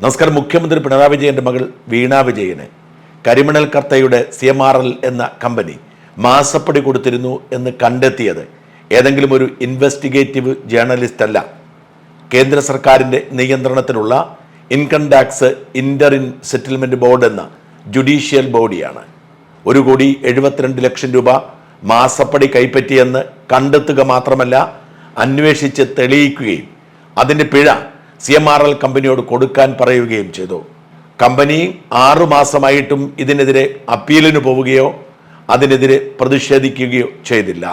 നമസ്കാരം. മുഖ്യമന്ത്രി പിണറായി വിജയന്റെ മകൾ വീണ വിജയന്. കരിമണൽ കർത്തയുടെ സി എം ആർ എൽ എന്ന കമ്പനി മാസപ്പടി കൊടുത്തിരുന്നു എന്ന് കണ്ടെത്തിയത് ഏതെങ്കിലും ഒരു ഇൻവെസ്റ്റിഗേറ്റീവ് ജേർണലിസ്റ്റ് അല്ല കേന്ദ്ര സർക്കാരിന്റെ നിയന്ത്രണത്തിലുള്ള income tax inter in settlement board എന്ന ജുഡീഷ്യൽ ബോഡിയാണ്. ഒരു കോടി എഴുപത്തിരണ്ട് ലക്ഷം രൂപ മാസപ്പടി കൈപ്പറ്റിയെന്ന് കണ്ടെത്തുക മാത്രമല്ല അന്വേഷിച്ച് തെളിയിക്കുകയും അതിന്റെ പിഴ സി എം ആർ എൽ കമ്പനിയോട് കൊടുക്കാൻ പറയുകയും ചെയ്തു. കമ്പനി ആറുമാസമായിട്ടും ഇതിനെതിരെ അപ്പീലിന് പോവുകയോ അതിനെതിരെ പ്രതിഷേധിക്കുകയോ ചെയ്തില്ല.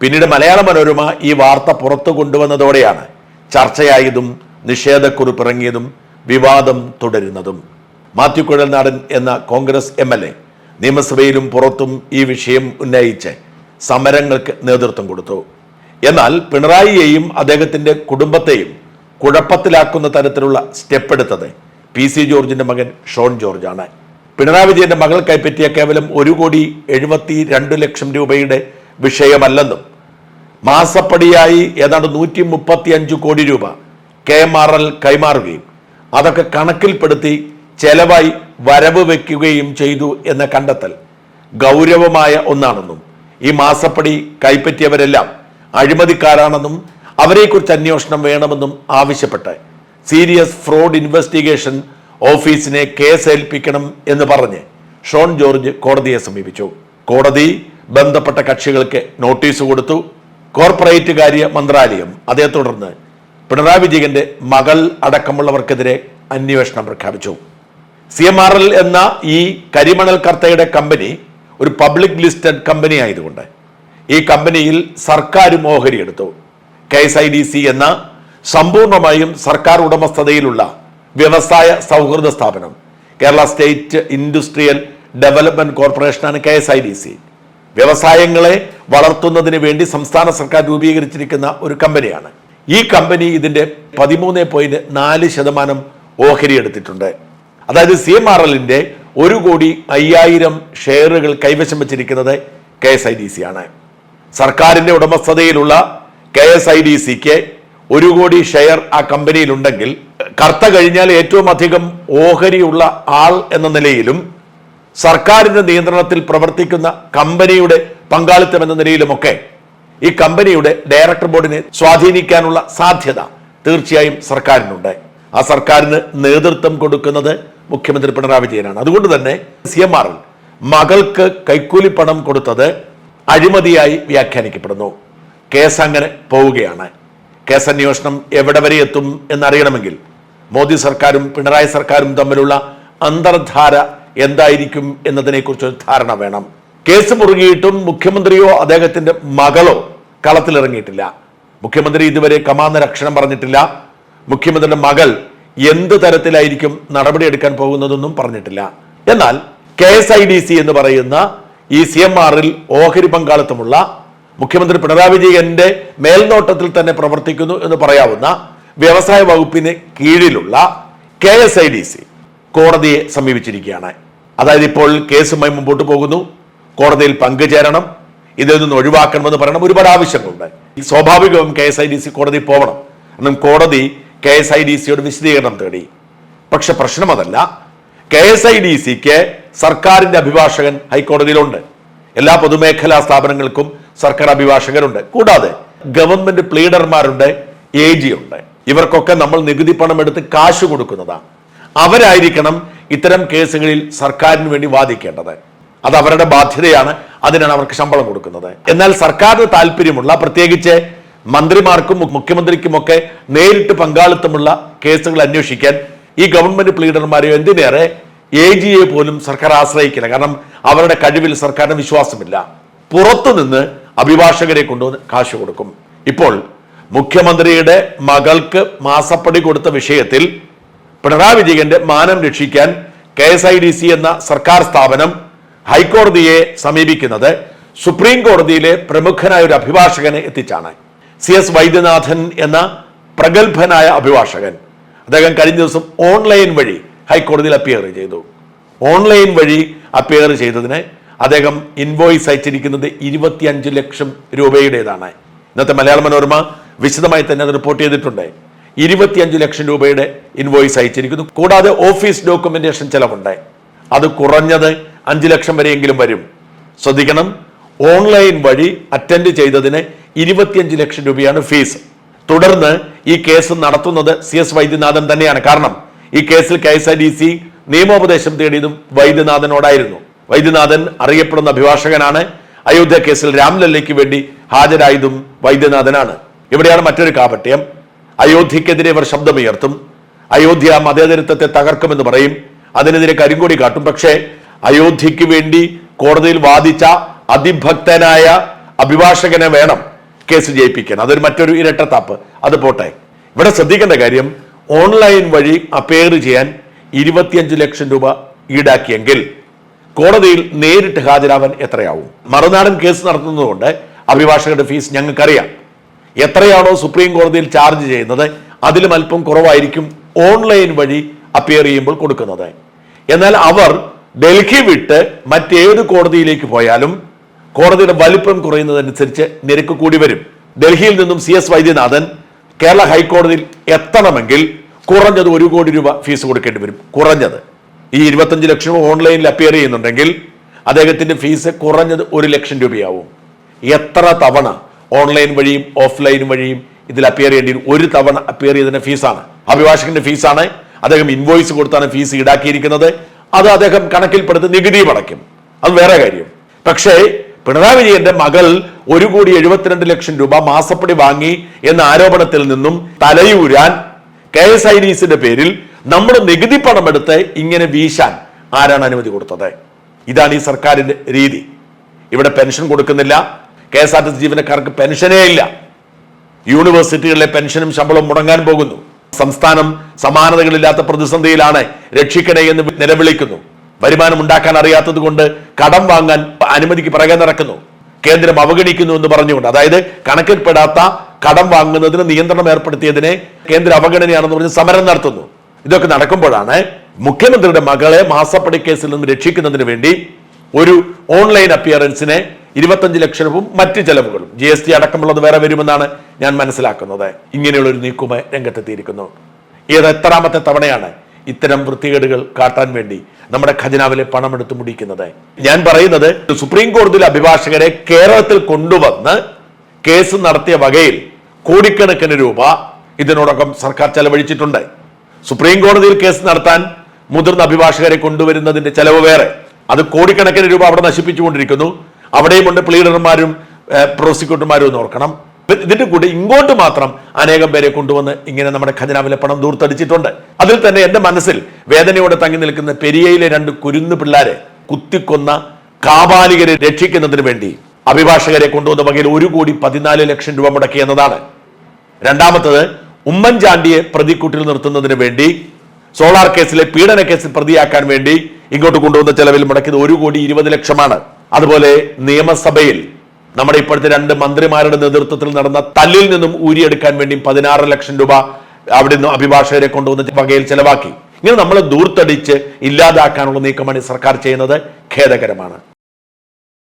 പിന്നീട് മലയാള മനോരമ ഈ വാർത്ത പുറത്തു കൊണ്ടുവന്നതോടെയാണ് ചർച്ചയായതും നിഷേധക്കുറിപ്പ് ഇറങ്ങിയതും വിവാദം തുടരുന്നതും. മാത്യു കുഴൽനാടൻ എന്ന കോൺഗ്രസ് എം എൽ എ നിയമസഭയിലും പുറത്തും ഈ വിഷയം ഉന്നയിച്ച് സമരങ്ങൾക്ക് നേതൃത്വം കൊടുത്തു. എന്നാൽ പിണറായിയെയും അദ്ദേഹത്തിന്റെ കുടുംബത്തെയും കുഴപ്പത്തിലാക്കുന്ന തരത്തിലുള്ള സ്റ്റെപ്പ് എടുത്തത് പി സി ജോർജിന്റെ മകൻ ഷോൺ ആണ്. പിണറായി വിജയന്റെ മകൾ കൈപ്പറ്റിയ കേവലം ഒരു കോടി എഴുപത്തി രണ്ട് ലക്ഷം രൂപയുടെ വിഷയമല്ലെന്നും മാസപ്പടിയായി ഏതാണ്ട് നൂറ്റി മുപ്പത്തി അഞ്ച് കോടി രൂപ കെ എം ആർ എൽ കൈമാറുകയും അതൊക്കെ കണക്കിൽപ്പെടുത്തി ചെലവായി വരവ് വെക്കുകയും ചെയ്തു എന്ന കണ്ടെത്തൽ ഗൗരവമായ ഒന്നാണെന്നും ഈ മാസപ്പടി കൈപ്പറ്റിയവരെല്ലാം അഴിമതിക്കാരാണെന്നും അവരെക്കുറിച്ച് അന്വേഷണം വേണമെന്നും ആവശ്യപ്പെട്ട് സീരിയസ് ഫ്രോഡ് ഇൻവെസ്റ്റിഗേഷൻ ഓഫീസിനെ കേസ് ഏൽപ്പിക്കണം എന്ന് പറഞ്ഞ് ഷോൺ ജോർജ് കോടതിയെ സമീപിച്ചു. കോടതി ബന്ധപ്പെട്ട കക്ഷികൾക്ക് നോട്ടീസ് കൊടുത്തു. കോർപ്പറേറ്റ് കാര്യ മന്ത്രാലയം അതേ തുടർന്ന് പിണറായി വിജയന്റെ മകൾ അടക്കമുള്ളവർക്കെതിരെ അന്വേഷണം പ്രഖ്യാപിച്ചു. സി എം ആർ എൽ എന്ന ഈ കരിമണൽ കർത്തയുടെ കമ്പനി ഒരു പബ്ലിക് ലിസ്റ്റഡ് കമ്പനി ആയതുകൊണ്ട് ഈ കമ്പനിയിൽ സർക്കാരും ഓഹരി എടുത്തു K S I D C എന്ന സമ്പൂർണമായും സർക്കാർ ഉടമസ്ഥതയിലുള്ള വ്യവസായ സൗഹൃദ സ്ഥാപനം Kerala state industrial development കോർപ്പറേഷനാണ് K S I D C. വ്യവസായങ്ങളെ വളർത്തുന്നതിന് വേണ്ടി സംസ്ഥാന സർക്കാർ രൂപീകരിച്ചിരിക്കുന്ന ഒരു കമ്പനിയാണ്. ഈ കമ്പനി ഇതിന്റെ പതിമൂന്ന് പോയിന്റ് നാല് ശതമാനം ഓഹരി എടുത്തിട്ടുണ്ട്. അതായത് സി എം ആർ എല്ലിന്റെ ഒരു കോടി അയ്യായിരം ഷെയറുകൾ കൈവശം വച്ചിരിക്കുന്നത് K S I D C ആണ്. സർക്കാരിന്റെ ഉടമസ്ഥതയിലുള്ള കെ എസ് ഐ ഡി സിക്ക് ഒരു കോടി ഷെയർ ആ കമ്പനിയിലുണ്ടെങ്കിൽ കർത്ത കഴിഞ്ഞാൽ ഏറ്റവും അധികം ഓഹരിയുള്ള ആൾ എന്ന നിലയിലും സർക്കാരിന്റെ നിയന്ത്രണത്തിൽ പ്രവർത്തിക്കുന്ന കമ്പനിയുടെ പങ്കാളിത്തം എന്ന നിലയിലുമൊക്കെ ഈ കമ്പനിയുടെ ഡയറക്ടർ ബോർഡിനെ സ്വാധീനിക്കാനുള്ള സാധ്യത തീർച്ചയായും സർക്കാരിനുണ്ട്. ആ സർക്കാരിന് നേതൃത്വം കൊടുക്കുന്നത് മുഖ്യമന്ത്രി പിണറായി വിജയനാണ്. അതുകൊണ്ട് തന്നെ സി എം ആറിൽ മകൾക്ക് കൈക്കൂലി പണം കൊടുത്തത് അഴിമതിയായി വ്യാഖ്യാനിക്കപ്പെടുന്നു. കേസ് അങ്ങനെ പോവുകയാണ്. കേസ് അന്വേഷണം എവിടെ വരെ എത്തും എന്നറിയണമെങ്കിൽ മോദി സർക്കാരും പിണറായി സർക്കാരും തമ്മിലുള്ള അന്തർധാര എന്തായിരിക്കും എന്നതിനെക്കുറിച്ച് ഒരു ധാരണ വേണം. കേസ് മുറുകിയിട്ടും മുഖ്യമന്ത്രിയോ അദ്ദേഹത്തിന്റെ മകളോ കളത്തിലിറങ്ങിയിട്ടില്ല. മുഖ്യമന്ത്രി ഇതുവരെ കമാന്ന രക്ഷണം പറഞ്ഞിട്ടില്ല. മുഖ്യമന്ത്രിയുടെ മകൾ എന്ത് തരത്തിലായിരിക്കും നടപടിയെടുക്കാൻ പോകുന്നതെന്നും പറഞ്ഞിട്ടില്ല. എന്നാൽ K S I D C എന്ന് പറയുന്ന ഈ സി എം ആറിൽ ഓഹരി പങ്കാളിത്തമുള്ള മുഖ്യമന്ത്രി പിണറായി വിജയന്റെ മേൽനോട്ടത്തിൽ തന്നെ പ്രവർത്തിക്കുന്നു എന്ന് പറയാവുന്ന വ്യവസായ വകുപ്പിന് കീഴിലുള്ള K S I D C കോടതിയെ സമീപിച്ചിരിക്കുകയാണ്. അതായത് ഇപ്പോൾ കേസുമായി മുമ്പോട്ട് പോകുന്നു. കോടതിയിൽ പങ്കുചേരണം. ഇതിൽ നിന്ന് ഒഴിവാക്കണമെന്ന് പറയണം. ഒരുപാട് ആവശ്യങ്ങളുണ്ട്. സ്വാഭാവികവും K S I D C കോടതി പോകണം എന്നും കോടതി കെ എസ് ഐ ഡി സിയോട് വിശദീകരണം തേടി. പക്ഷെ പ്രശ്നം അതല്ല. കെ എസ് ഐ ഡി സിക്ക് സർക്കാരിന്റെ അഭിഭാഷകൻ ഹൈക്കോടതിയിലുണ്ട്. എല്ലാ പൊതുമേഖലാ സ്ഥാപനങ്ങൾക്കും സർക്കാർ അഭിഭാഷകരുണ്ട്. കൂടാതെ ഗവൺമെന്റ് പ്ലീഡർമാരുണ്ട് എ ജി ഉണ്ട് ഇവർക്കൊക്കെ നമ്മൾ നികുതി പണം എടുത്ത് കാശ് കൊടുക്കുന്നതാണ്. അവരായിരിക്കണം ഇത്തരം കേസുകളിൽ സർക്കാരിന് വേണ്ടി വാദിക്കേണ്ടത്. അത് അവരുടെ ബാധ്യതയാണ് അതിനാണ് അവർക്ക് ശമ്പളം കൊടുക്കുന്നത്. എന്നാൽ സർക്കാരിന് താല്പര്യമുള്ള പ്രത്യേകിച്ച് മന്ത്രിമാർക്കും മുഖ്യമന്ത്രിക്കുമൊക്കെ നേരിട്ട് പങ്കാളിത്തമുള്ള കേസുകൾ അന്വേഷിക്കാൻ ഈ ഗവൺമെന്റ് പ്ലീഡർമാരെയോ എന്തിനേറെ എ ജിയെ പോലും സർക്കാർ ആശ്രയിക്കില്ല. കാരണം അവരുടെ കഴിവിൽ സർക്കാരിന് വിശ്വാസമില്ല. പുറത്തുനിന്ന് അഭിഭാഷകരെ കൊണ്ടുവന്ന് കാശ് കൊടുക്കും. ഇപ്പോൾ മുഖ്യമന്ത്രിയുടെ മകൾക്ക് മാസപ്പടി കൊടുത്ത വിഷയത്തിൽ പിണറായി വിജയന്റെ മാനം രക്ഷിക്കാൻ K S I D C എന്ന സർക്കാർ സ്ഥാപനം ഹൈക്കോടതിയെ സമീപിക്കുന്നത് സുപ്രീം കോടതിയിലെ പ്രമുഖനായ ഒരു അഭിഭാഷകനെ എത്തിച്ചാണ്. സി എസ് വൈദ്യനാഥൻ എന്ന പ്രഗത്ഭനായ അഭിഭാഷകൻ. അദ്ദേഹം കഴിഞ്ഞ ദിവസം ഓൺലൈൻ വഴി ഹൈക്കോടതിയിൽ അപ്പിയർ ചെയ്തു. ഓൺലൈൻ വഴി അപ്പിയർ ചെയ്തതിന് അദ്ദേഹം ഇൻവോയ്സ് അയച്ചിരിക്കുന്നത് ഇരുപത്തിയഞ്ച് ലക്ഷം രൂപയുടേതാണ്. ഇന്നത്തെ മലയാള മനോരമ വിശദമായി തന്നെ അത് റിപ്പോർട്ട് ചെയ്തിട്ടുണ്ട്. ഇരുപത്തിയഞ്ച് ലക്ഷം രൂപയുടെ ഇൻവോയ്സ് അയച്ചിരിക്കുന്നു. കൂടാതെ ഓഫീസ് ഡോക്യുമെന്റേഷൻ ചെലവുണ്ട്. അത് കുറഞ്ഞത് അഞ്ച് ലക്ഷം വരെയെങ്കിലും വരും. ശ്രദ്ധിക്കണം ഓൺലൈൻ വഴി അറ്റൻഡ് ചെയ്തതിന് ഇരുപത്തിയഞ്ച് ലക്ഷം രൂപയാണ് ഫീസ് തുടർന്ന് ഈ കേസ് നടത്തുന്നത് സി എസ് വൈദ്യനാഥൻ തന്നെയാണ്. കാരണം ഈ കേസിൽ K S R D C നിയമോപദേശം തേടിയതും വൈദ്യനാഥനോടായിരുന്നു. വൈദ്യനാഥൻ അറിയപ്പെടുന്ന അഭിഭാഷകനാണ്. അയോധ്യ കേസിൽ രാംലല്ലയ്ക്ക് വേണ്ടി ഹാജരായതും വൈദ്യനാഥനാണ്. ഇവിടെയാണ് മറ്റൊരു കാപട്യം. അയോധ്യക്കെതിരെ ഇവർ ശബ്ദമുയർത്തും. അയോധ്യ മതേതരത്വത്തെ തകർക്കുമെന്ന് പറയും. അതിനെതിരെ കരിങ്കൊടി കാട്ടും. പക്ഷേ അയോധ്യയ്ക്ക് വേണ്ടി കോടതിയിൽ വാദിച്ച അതിഭക്തനായ അഭിഭാഷകനെ വേണം കേസ് ജയിപ്പിക്കാൻ. അതൊരു മറ്റൊരു ഇരട്ടത്താപ്പ്. അത് പോട്ടെ. ഇവിടെ ശ്രദ്ധിക്കേണ്ട കാര്യം ഓൺലൈൻ വഴി അപ്പയർ ചെയ്യാൻ ഇരുപത്തിയഞ്ച് ലക്ഷം രൂപ ഈടാക്കിയെങ്കിൽ കോടതിയിൽ നേരിട്ട് ഹാജരാവാൻ എത്രയാവും? മറുനാടൻ കേസ് നടത്തുന്നതുകൊണ്ട് അഭിഭാഷകരുടെ ഫീസ് ഞങ്ങൾക്കറിയാം. എത്രയാണോ സുപ്രീം കോടതിയിൽ ചാർജ് ചെയ്യുന്നത് അതിലും അല്പം കുറവായിരിക്കും ഓൺലൈൻ വഴി അപ്പിയർ ചെയ്യുമ്പോൾ കൊടുക്കുന്നത്. എന്നാൽ അവർ ഡൽഹി വിട്ട് മറ്റേത് കോടതിയിലേക്ക് പോയാലും കോടതിയുടെ വലിപ്പം കുറയുന്നതനുസരിച്ച് നിരക്ക് കൂടി വരും. ഡൽഹിയിൽ നിന്നും സി എസ് വൈദ്യനാഥൻ കേരള ഹൈക്കോടതിയിൽ എത്തണമെങ്കിൽ കുറഞ്ഞത് ഒരു കോടി രൂപ ഫീസ് കൊടുക്കേണ്ടി വരും. കുറഞ്ഞത്. ഈ ഇരുപത്തഞ്ച് ലക്ഷം ഓൺലൈനിൽ അപ്പിയർ ചെയ്യുന്നുണ്ടെങ്കിൽ അദ്ദേഹത്തിന്റെ ഫീസ് കുറഞ്ഞത് ഒരു ലക്ഷം രൂപയാവും. എത്ര തവണ ഓൺലൈൻ വഴിയും ഓഫ്ലൈൻ വഴിയും ഇതിൽ അപ്പിയർ ചെയ്യേണ്ടി ഒരു തവണ അപ്പിയർ ചെയ്തതിന്റെ ഫീസാണ് അഭിഭാഷകന്റെ ഫീസാണ് അദ്ദേഹം ഇൻവോയ്സ് കൊടുത്താണ് ഫീസ് ഈടാക്കിയിരിക്കുന്നത്. അത് അദ്ദേഹം കണക്കിൽപ്പെടുത്തി നികുതിയും അടയ്ക്കും. അത് വേറെ കാര്യം. പക്ഷേ പിണറായി വിജയന്റെ മകൾ ഒരു കോടി എഴുപത്തിരണ്ട് ലക്ഷം രൂപ മാസപ്പടി വാങ്ങി എന്ന ആരോപണത്തിൽ നിന്നും തലയൂരാൻ കെ എസ് ഐ ഡി പേരിൽ നമ്മുടെ നികുതി പണമെടുത്ത് ഇങ്ങനെ വീശാൻ ആരാണ് അനുമതി കൊടുത്തത്? ഇതാണ് ഈ സർക്കാരിന്റെ രീതി. ഇവിടെ പെൻഷൻ കൊടുക്കുന്നില്ല. K S R T C ജീവനക്കാർക്ക് പെൻഷനേ ഇല്ല. യൂണിവേഴ്സിറ്റികളിലെ പെൻഷനും ശമ്പളവും മുടങ്ങാൻ പോകുന്നു. സംസ്ഥാനം സമാനതകളില്ലാത്ത പ്രതിസന്ധിയിലാണ് രക്ഷിക്കണേ എന്ന് നിലവിളിക്കുന്നു. വരുമാനം ഉണ്ടാക്കാൻ അറിയാത്തത് കൊണ്ട് കടം വാങ്ങാൻ അനുമതിക്ക് പിറകെ നടക്കുന്നു. കേന്ദ്രം അവഗണിക്കുന്നു എന്ന് പറഞ്ഞുകൊണ്ട് അതായത് കണക്കിൽപ്പെടാത്ത കടം വാങ്ങുന്നതിന് നിയന്ത്രണം ഏർപ്പെടുത്തിയതിനെ കേന്ദ്ര അവഗണനയാണെന്ന് പറഞ്ഞ് സമരം നടത്തുന്നു. ഇതൊക്കെ നടക്കുമ്പോഴാണ് മുഖ്യമന്ത്രിയുടെ മകളെ മാസപ്പടി കേസിൽ നിന്ന് രക്ഷിക്കുന്നതിന് വേണ്ടി ഒരു ഓൺലൈൻ അപ്പിയറൻസിനെ ഇരുപത്തഞ്ച് ലക്ഷവും മറ്റ് ചെലവുകളും ജി എസ് ടി അടക്കമുള്ളത് വേറെ വരുമെന്നാണ് ഞാൻ മനസ്സിലാക്കുന്നത്. ഇങ്ങനെയുള്ള ഒരു നീക്കുമായി രംഗത്തെത്തിയിരിക്കുന്നു. ഏത് എത്രാമത്തെ തവണയാണ് ഇത്തരം വൃത്തികേടുകൾ കാട്ടാൻ വേണ്ടി നമ്മുടെ ഖജനാവിലെ പണം പണമെടുത്ത് മുടിക്കുന്നത്? ഞാൻ പറയുന്നത് സുപ്രീം കോടതിയിലെ അഭിഭാഷകരെ കേരളത്തിൽ കൊണ്ടുവന്ന് കേസ് നടത്തിയ വകയിൽ കോടിക്കണക്കിന് രൂപ ഇതിനോടകം സർക്കാർ ചെലവഴിച്ചിട്ടുണ്ട്. സുപ്രീം കോടതിയിൽ കേസ് നടത്താൻ മുതിർന്ന അഭിഭാഷകരെ കൊണ്ടുവരുന്നതിന്റെ ചെലവ് വേറെ. അത് കോടിക്കണക്കിന് രൂപ അവിടെ നശിപ്പിച്ചുകൊണ്ടിരിക്കുന്നു. അവിടെയുമുണ്ട് പ്ലീഡർമാരും പ്രോസിക്യൂട്ടർമാരും എന്ന് ഓർക്കണം. ഇതിന്റെ കൂടെ ഇങ്ങോട്ട് മാത്രം അനേകം പേരെ കൊണ്ടുവന്ന് ഇങ്ങനെ നമ്മുടെ ഖജനാവിലെ പണം ദൂർത്തടിച്ചിട്ടുണ്ട്. അതിൽ തന്നെ എന്റെ മനസ്സിൽ വേദനയോടെ തങ്ങി നിൽക്കുന്ന പെരിയയിലെ രണ്ട് കുരുന്ന് പിള്ളേരെ കുത്തിക്കൊന്ന കാബാലികരെ രക്ഷിക്കുന്നതിന് വേണ്ടി അഭിഭാഷകരെ കൊണ്ടുവന്ന വകയിൽ ഒരു കോടി പതിനാല് ലക്ഷം രൂപ മുടക്കി എന്നതാണ്. രണ്ടാമത്തത് ഉമ്മൻചാണ്ടിയെ പ്രതിക്കൂട്ടിൽ നിർത്തുന്നതിന് വേണ്ടി സോളാർ കേസിലെ പീഡന കേസിൽ പ്രതിയാക്കാൻ വേണ്ടി ഇങ്ങോട്ട് കൊണ്ടുവന്ന ചെലവിൽ മുടക്കിയത് ഒരു കോടി ഇരുപത് ലക്ഷമാണ്. അതുപോലെ നിയമസഭയിൽ നമ്മുടെ ഇപ്പോഴത്തെ രണ്ട് മന്ത്രിമാരുടെ നേതൃത്വത്തിൽ നടന്ന തല്ലിൽ നിന്നും ഊരിയെടുക്കാൻ വേണ്ടി പതിനാറ് ലക്ഷം രൂപ അവിടെ നിന്ന് അഭിഭാഷകരെ കൊണ്ടുവന്ന വകയിൽ ചെലവാക്കി. ഇങ്ങനെ നമ്മൾ ദൂർത്തടിച്ച് ഇല്ലാതാക്കാനുള്ള നീക്കമാണ് സർക്കാർ ചെയ്യുന്നത്. ഖേദകരമാണ്.